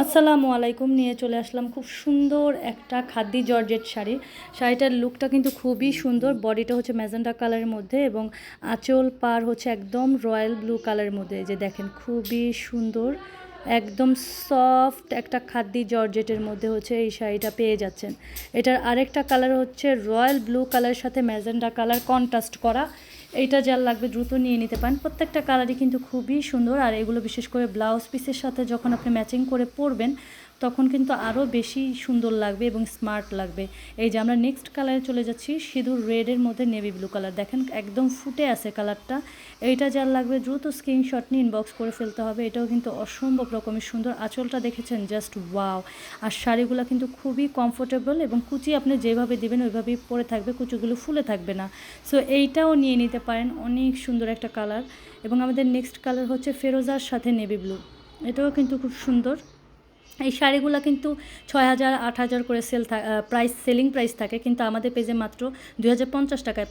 আসসালামু আলাইকুম। নিয়ে চলে আসলাম খুব সুন্দর একটা খাদ্দি জর্জেট শাড়ি। শাড়িটার লুকটা কিন্তু খুবই সুন্দর। বডিটা হচ্ছে ম্যাজেন্টা কালারের মধ্যে এবং আঁচল পার হচ্ছে একদম রয়্যাল ব্লু কালারের মধ্যে। যে দেখেন, খুবই সুন্দর, একদম সফট একটা খাদ্দি জর্জেটের মধ্যে হচ্ছে এই শাড়িটা পেয়ে যাচ্ছেন। এটার আরেকটা কালার হচ্ছে রয়্যাল ব্লু কালারের সাথে ম্যাজেন্টা কালার কন্ট্রাস্ট করা। এইটা যার লাগবে, দ্রুত নিয়ে নিতে পারেন। প্রত্যেকটা কালারই কিন্তু খুবই সুন্দর। আর এগুলো বিশেষ করে ব্লাউজ পিসের সাথে যখন আপনি ম্যাচিং করে পরবেন তখন কিন্তু আরও বেশি সুন্দর লাগবে এবং স্মার্ট লাগবে। এই যে আমরা নেক্সট কালারে চলে যাচ্ছি, সিঁদুর রেডের মধ্যে নেভি ব্লু কালার দেখেন একদম ফুটে আছে কালারটা এইটা যার লাগবে দ্রুত স্ক্রিনশট নিয়ে ইনবক্স করে ফেলতে হবে। এটাও কিন্তু অসম্ভব রকমের সুন্দর আঁচলটা দেখেছেন জাস্ট ওয়াও আর শাড়িগুলো কিন্তু খুবই কমফোর্টেবল এবং কুচি আপনি যেভাবে দিবেন ওইভাবেই পরে থাকবে, কুচিগুলো ফুলে থাকবে না। সো এইটাও নিয়ে নিতে পারেন, অনেক সুন্দর একটা কালার এবং আমাদের নেক্সট কালার হচ্ছে ফেরোজার সাথে নেভি ব্লু এটাও কিন্তু খুব সুন্দর। এই শাড়িগুলো কিন্তু ছয় হাজার, আট হাজার করে সেল প্রাইস সেলিং প্রাইস থাকে, কিন্তু আমাদের পেজে মাত্র দুই হাজার পঞ্চাশ টাকায় পাবে।